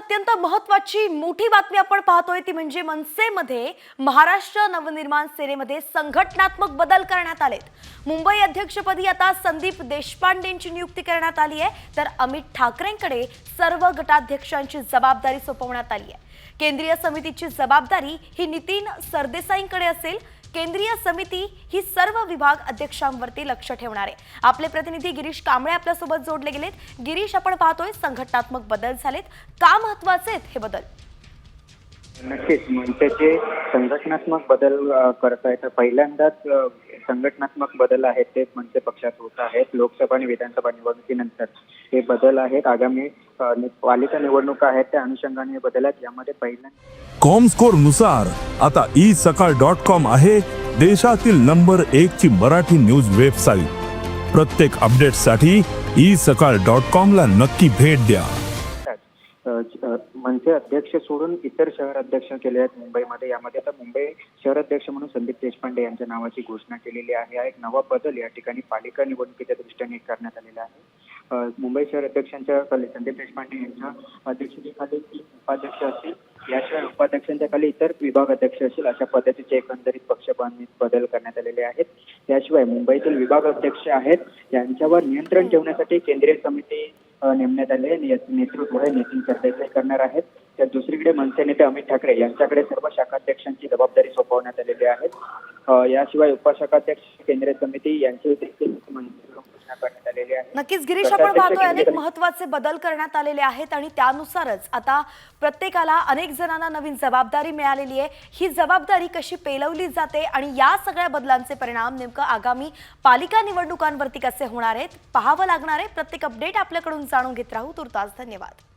अत्यंत महत्वाची मोठी बातमी आपण पाहतोय ती म्हणजे मनसेमध्ये महाराष्ट्र नवनिर्माण सेनेमध्ये संघटनात्मक बदल करण्यात आलेत. मुंबई अध्यक्षपदी आता संदीप देशपांडेंची नियुक्ती करण्यात आली आहे. तर अमित ठाकरेंकडे सर्व गटाध्यक्षांची जबाबदारी सोपवण्यात आली आहे. केंद्रीय समितीची जबाबदारी ही नितीन सरदेसाईंकडे असेल. केंद्रीय समिती ही सर्व विभाग अध्यक्षांवरती लक्ष ठेवणार आहे. आपले प्रतिनिधी गिरीश कांबळे आपल्यासोबत जोडले गेलेत. गिरीश आपण पाहतोय संघटनात्मक बदल झालेत. का महत्त्वाचे आहेत हे बदल? नक्कीच. मनसेचे संघटनात्मक बदल करत आहेत पहिल्यांदाच संघटनात्मक बदल आहेत ते मनसे पक्षात होत आहेत. लोकसभा आणि विधानसभा निवडणुकीनंतर हे बदल आहेत. आगामी पालिका निवडणुका आहेत त्या अनुषंगाने हे बदल आहेत. यामध्ये पहिल्यांदा कॉमस्कोरनुसार आता ई सकाळ डॉट कॉम आहे. देशातील नंबर एक ची मराठी न्यूज वेबसाईट. प्रत्येक अपडेटसाठी ई सकाळ डॉट कॉम ला नक्की भेट द्या. मनसे अध्यक्ष सोडून इतर शहर अध्यक्ष केले आहेत मुंबईमध्ये. यामध्ये आता मुंबई शहर अध्यक्ष म्हणून संदीप देशपांडे यांच्या नावाची घोषणा केलेली आहे. हा एक नवा बदल या ठिकाणी पालिका निवडणुकीच्या दृष्टीने करण्यात आलेला आहे. मुंबई शहर अध्यक्षांच्या खाली संदीप देशपांडे यांच्या अध्यक्षतेखाली तीन उपाध्यक्ष असतील. याशिवाय उपाध्यक्षांच्या खाली इतर विभाग अध्यक्ष असतील अशा पद्धतीचे एकंदरीत पक्ष बदल करण्यात आलेले आहेत. त्याशिवाय मुंबईतील विभाग अध्यक्ष आहेत. यांच्यावर नियंत्रण ठेवण्यासाठी केंद्रीय समिती नेमण्यात आले नेतृत्व हे नितीन सरदेसाई करणार आहेत. तर दुसरीकडे मनसे नेते अमित ठाकरे यांच्याकडे सर्व शाखाध्यक्षांची जबाबदारी सोपवण्यात आलेली आहे. याशिवाय उपशाखाध्यक्ष केंद्रीय समिती यांचे देखील घोषणा करण्यात आलेली आहे. नक्कीच गिरीश आपण पाहतोय अनेक महत्त्वाचे बदल करण्यात आलेले आहेत आणि त्यानुसारच आता प्रत्येकाला अनेक जणांना नवीन जबाबदारी मिळालेली आहे. ही जबाबदारी कशी पेलवली जाते आणि या सगळ्या बदलांचे परिणाम नेमकं आगामी पालिका निवडणुकांवरती कसे होणार आहेत पाहावं लागणार आहे. प्रत्येक अपडेट आपल्याकडून जाणून घेत राहू. तुर्तास धन्यवाद.